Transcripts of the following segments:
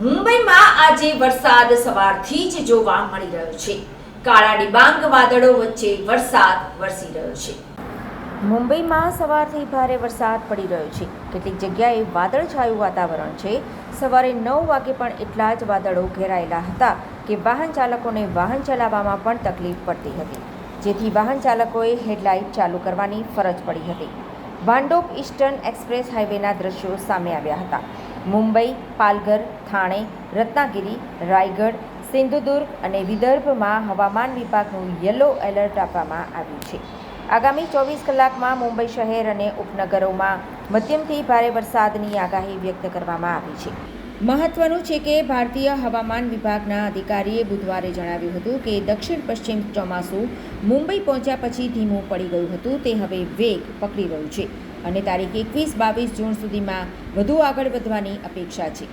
આજે વરસાદ સવારથી જ જોવા મળી રહ્યો છે. કાળા ડિબાંગ વાદળો વચ્ચે વરસાદ વરસી રહ્યો છે. મુંબઈમાં સવારથી ભારે વરસાદ પડી રહ્યો છે. કેટલીક જગ્યાએ વાદળછાયું વાતાવરણ છે. સવારે નવ વાગે પણ એટલા જ વાદળો ઘેરાયેલા હતા કે વાહન ચાલકોને વાહન ચલાવવામાં પણ તકલીફ પડતી હતી. જેથી વાહન ચાલકોએ હેડલાઇટ ચાલુ કરવાની ફરજ પડી હતી. ભાંડોપ ઇસ્ટર્ન એક્સપ્રેસ હાઈવેના દ્રશ્યો સામે આવ્યા હતા. મુંબઈ, પાલઘર, થાણે, રત્નાગિરી, રાયગઢ, સિંધુદુર્ગ અને વિદર્ભમાં હવામાન વિભાગનું યલો એલર્ટ આપવામાં આવ્યું છે. આગામી ચોવીસ કલાકમાં મુંબઈ શહેર અને ઉપનગરોમાં મધ્યમથી ભારે વરસાદની આગાહી વ્યક્ત કરવામાં આવી છે. મહત્વનું છે કે ભારતીય હવામાન વિભાગના અધિકારીએ બુધવારે જણાવ્યું હતું કે દક્ષિણ પશ્ચિમ ચોમાસું મુંબઈ પહોંચ્યા પછી ધીમું પડી ગયું હતું. તે હવે વેગ પકડી રહ્યું છે અને તારીખ એકવીસ બાવીસ જૂન સુધીમાં વધુ આગળ વધવાની અપેક્ષા છે.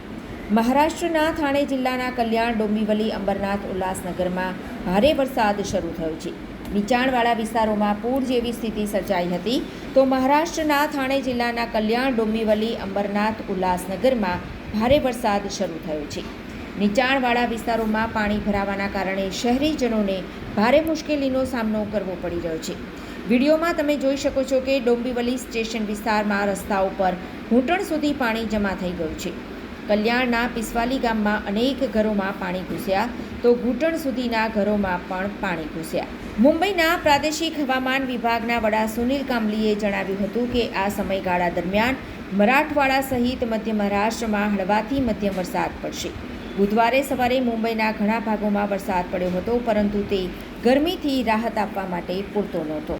મહારાષ્ટ્રના થાણે જિલ્લાના કલ્યાણ ડોંબિવલી અંબરનાથ ઉલ્લાસનગરમાં ભારે વરસાદ શરૂ થયો છે. નીચાણવાળા વિસ્તારોમાં પૂર જેવી સ્થિતિ સર્જાઈ હતી તો મહારાષ્ટ્રના થાણે જિલ્લાના કલ્યાણ ડોંબિવલી અંબરનાથ ઉલ્લાસનગરમાં ભારે વરસાદ શરૂ થયો છે. નીચાણવાળા વિસ્તારોમાં પાણી ભરાવાના કારણે શહેરીજનોને ભારે મુશ્કેલીનો સામનો કરવો પડી રહ્યો છે. વિડીયોમાં તમે જોઈ શકો છો કે ડોંબીવલી સ્ટેશન વિસ્તારમાં રસ્તાઓ પર ઘૂંટણ સુધી પાણી જમા થઈ ગયું છે. કલ્યાણના પિસવાલી ગામમાં અનેક ઘરોમાં પાણી ઘૂસ્યા તો ઘૂંટણ સુધીના ઘરોમાં પણ પાણી ઘૂસ્યા. મુંબઈના પ્રાદેશિક હવામાન વિભાગના વડા સુનિલ કાંબલીએ જણાવ્યું હતું કે આ સમયગાળા દરમિયાન મરાઠવાડા સહિત મધ્ય મહારાષ્ટ્રમાં હળવાથી મધ્યમ વરસાદ પડશે. બુધવારે સવારે મુંબઈના ઘણા ભાગોમાં વરસાદ પડ્યો હતો, પરંતુ તે ગરમીથી રાહત આપવા માટે પૂરતો નહોતો.